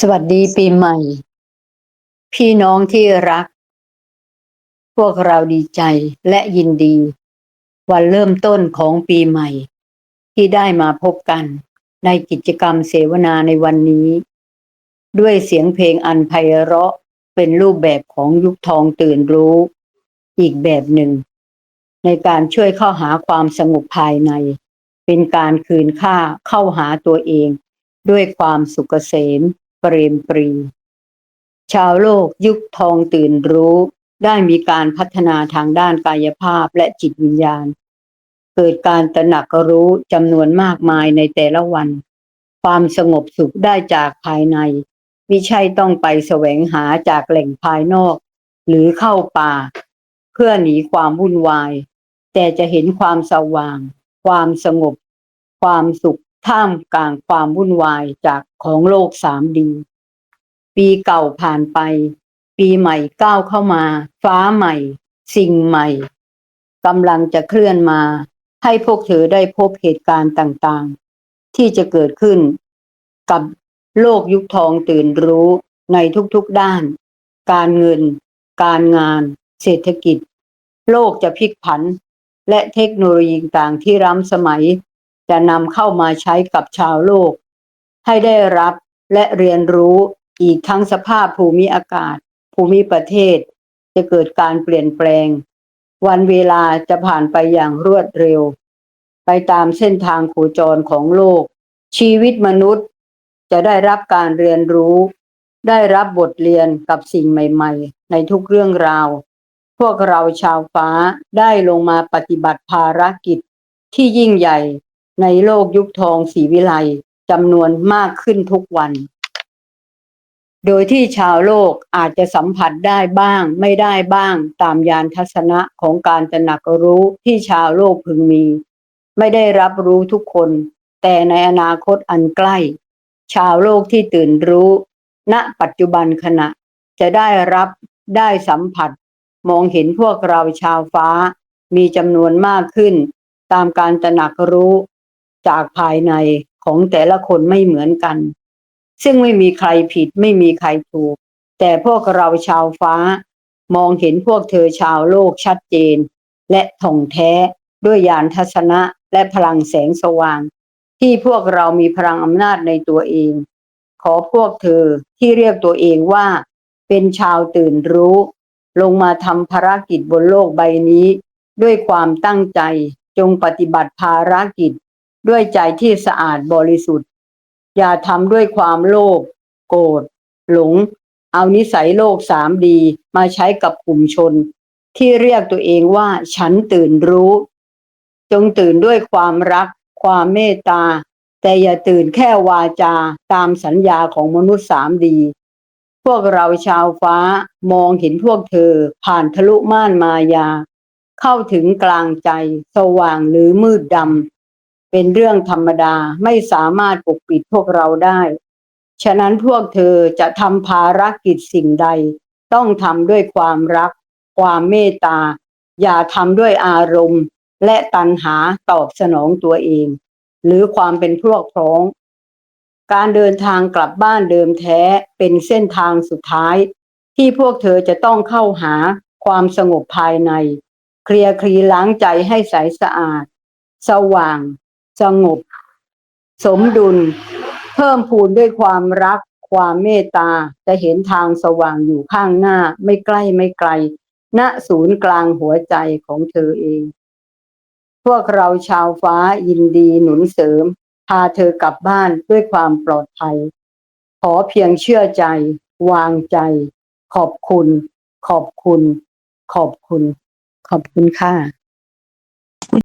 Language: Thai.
สวัสดีปีใหม่ พี่น้องที่รัก พวกเราดีใจและยินดี วันเริ่มต้นของปีใหม่ ที่ได้มาพบกันในกิจกรรมเสวนาในวันนี้ ด้วยเสียงเพลงอันไพเราะเป็นรูปแบบของยุคทองตื่นรู้ อีกแบบหนึ่ง ในการช่วยเข้าหาความสงบภายใน เป็นการคืนค่าเข้าหาตัวเอง ด้วยความสุขเกษม เปรมปรี ชาวโลกยุคทองตื่นรู้ ได้มีการพัฒนาทางด้านกายภาพและจิตวิญญาณ เกิดการตระหนักรู้จำนวนมากมายในแต่ละวัน ความสงบสุขได้จากภายในมิใช่ต้องไปแสวงหาจากแหล่งภายนอก หรือเข้าป่า เพื่อหนีความวุ่นวาย แต่จะเห็นความสว่าง ความสงบ ความสุข ท่ามกลางความวุ่นวายจากของโลกสามดี ปีเก่าผ่านไป ปีใหม่ก้าวเข้ามา ฟ้าใหม่ สิ่งใหม่กำลังจะเคลื่อนมา ให้พวกเธอได้พบเหตุการณ์ต่างๆ ที่จะเกิดขึ้น กับโลกยุคทองตื่นรู้ในทุกๆด้าน การเงิน การงาน เศรษฐกิจ โลกจะพลิกผัน และเทคโนโลยีต่างที่ล้ำสมัย จะนำเข้ามาใช้กับชาวโลก ให้ได้รับและเรียนรู้อีกทั้งสภาพภูมิอากาศ ภูมิประเทศ จะเกิดการเปลี่ยนแปลง วันเวลาจะผ่านไปอย่างรวดเร็ว ไปตามเส้นทางโคจรของโลก ชีวิตมนุษย์ จะได้รับการเรียนรู้ ได้รับบทเรียนกับสิ่งใหม่ ๆ ในทุกเรื่องราว พวกเราชาวฟ้าได้ลงมาปฏิบัติภารกิจที่ยิ่งใหญ่ ในโลกยุคทองสีวิไลจำนวนมากขึ้นทุกวัน โดยที่ชาวโลกอาจจะสัมผัสได้บ้างไม่ได้บ้างตามยานทัศนะของการตระหนักรู้ที่ชาวโลกพึงมี ไม่ได้รับรู้ทุกคน แต่ในอนาคตอันใกล้ ชาวโลกที่ตื่นรู้ ณปัจจุบันขณะจะได้รับได้สัมผัส มองเห็นพวกเราชาวฟ้ามีจำนวนมากขึ้น ตามการตระหนักรู้ จากภายในของแต่ละคนไม่เหมือนกัน ซึ่งไม่มีใครผิดไม่มีใครถูก แต่พวกเราชาวฟ้า มองเห็นพวกเธอชาวโลกชัดเจน และถ่องแท้ด้วยญาณทัศนะและพลังแสงสว่าง ที่พวกเรามีพลังอำนาจในตัวเอง ขอพวกเธอที่เรียกตัวเองว่า เป็นชาวตื่นรู้ ลงมาทำภารกิจบนโลกใบนี้ ด้วยความตั้งใจจงปฏิบัติภารกิจ ด้วยใจที่สะอาดบริสุทธิ์ อย่าทำด้วยความโลภโกรธหลง เอานิสัยโลกสามดีมาใช้กับกลุ่มชน ที่เรียกตัวเองว่าฉันตื่นรู้ จงตื่นด้วยความรัก ความเมตตา แต่อย่าตื่นแค่วาจาตามสัญญาของมนุษย์สามดี พวกเราชาวฟ้ามองเห็นพวกเธอผ่านทะลุม่านมายา เข้าถึงกลางใจ สว่างหรือมืดดำ เป็นเรื่องธรรมดาไม่สามารถปกปิดพวกเราได้ ฉะนั้นพวกเธอจะทำภารกิจสิ่งใด ต้องทำด้วยความรัก ความเมตตา อย่าทำด้วยอารมณ์ และตัณหาตอบสนองตัวเอง หรือความเป็นพวกพ้อง การเดินทางกลับบ้านเดิมแท้เป็นเส้นทางสุดท้าย ที่พวกเธอจะต้องเข้าหาความสงบภายใน เคลียร์คลีล้างใจให้ใสสะอาด สว่าง สงบ สมดุล เพิ่มพูนด้วยความรัก ความเมตตาจะเห็นทางสว่างอยู่ข้างหน้าไม่ใกล้ไม่ไกล ณศูนย์กลางหัวใจของเธอเอง พวกเราชาวฟ้ายินดีหนุนเสริม พาเธอกลับบ้านด้วยความปลอดภัย ขอเพียงเชื่อใจ วางใจ ขอบคุณ ขอบคุณ ขอบคุณ ขอบคุณค่ะ